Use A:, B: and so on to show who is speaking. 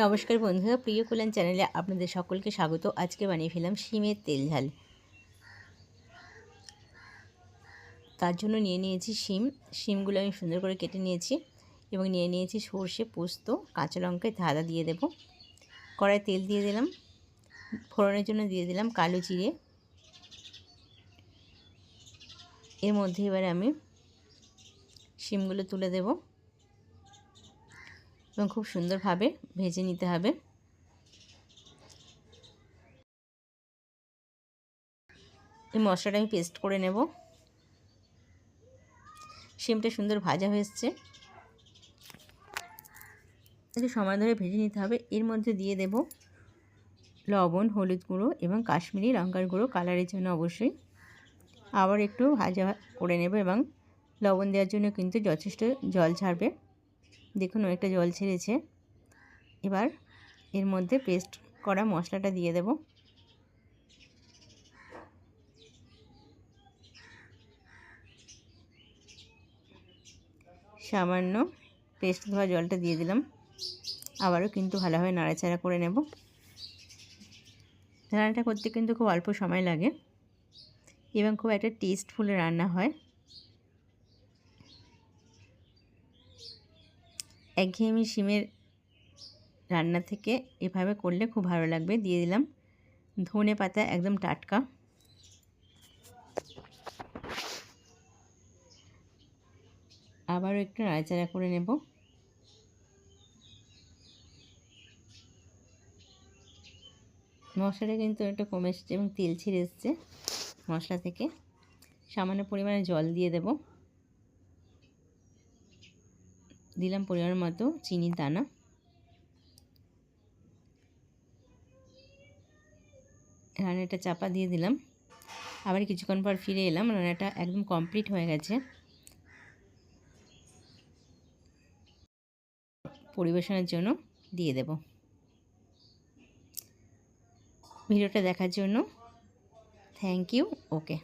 A: নমস্কার বন্ধুরা, প্রিয় কুলান চ্যানেলে আপনাদের সকলকে স্বাগত। আজকে বানিয়ে ফেলাম শিমের তেল ঝাল। তার জন্য নিয়ে নিয়েছি শিম। শিমগুলো আমি সুন্দর করে কেটে নিয়েছি এবং নিয়ে নিয়েছি সর্ষে পোস্ত, কাঁচা লঙ্কায় ধাঁধা দিয়ে দেব। কড়াই তেল দিয়ে দিলাম। ফোড়নের জন্য দিয়ে দিলাম কালো জিরে। এর মধ্যে এবারে আমি শিমগুলো তুলে দেবো। এবং খুব সুন্দরভাবে ভেজে নিতে হবে। এই মশলাটা আমি পেস্ট করে নেব। শিমটা সুন্দর ভাজা হয়েছে একটু সময় ধরে ভেজে নিতে হবে। এর মধ্যে দিয়ে দেব লবণ, হলুদ গুঁড়ো এবং কাশ্মীরি লঙ্কার গুঁড়ো কালারের জন্য অবশ্যই। আবার একটু ভাজা করে নেব এবং লবণ দেওয়ার জন্য কিন্তু যথেষ্ট জল ছাড়বে। দেখুন অনেকটা জল ছেড়েছে। এবার এর মধ্যে পেস্ট করা মশলাটা দিয়ে দেব। সামান্য পেস্ট ধোয়া জলটা দিয়ে দিলাম। আবারও কিন্তু ভালোভাবে নাড়াচাড়া করে নেব। রান্নাটা করতে কিন্তু খুব অল্প সময় লাগে। এবং খুব একটা টেস্টফুল রান্না হয়। একঘেয়েমি শিমের রান্না থেকে এভাবে করলে খুব ভালো লাগবে। দিয়ে দিলাম ধনে পাতা একদম টাটকা। আবারও একটু নাড়াচাড়া করে নেব। মশলাটা কিন্তু একটু কমে এসছে এবং তেল ছিঁড়ে এসছে। মশলা থেকে সামান্য পরিমাণে জল দিয়ে দেবো। দিলাম পরিমাণ মতো চিনির দানা। রান্নাটা চাপা দিয়ে দিলাম। আবার কিছুক্ষণ পর ফিরে এলাম, রান্নাটা একদম কমপ্লিট হয়ে গেছে। পরিবেশনের জন্য দিয়ে দেব। ভিডিওটা দেখার জন্য থ্যাংক ইউ ওকে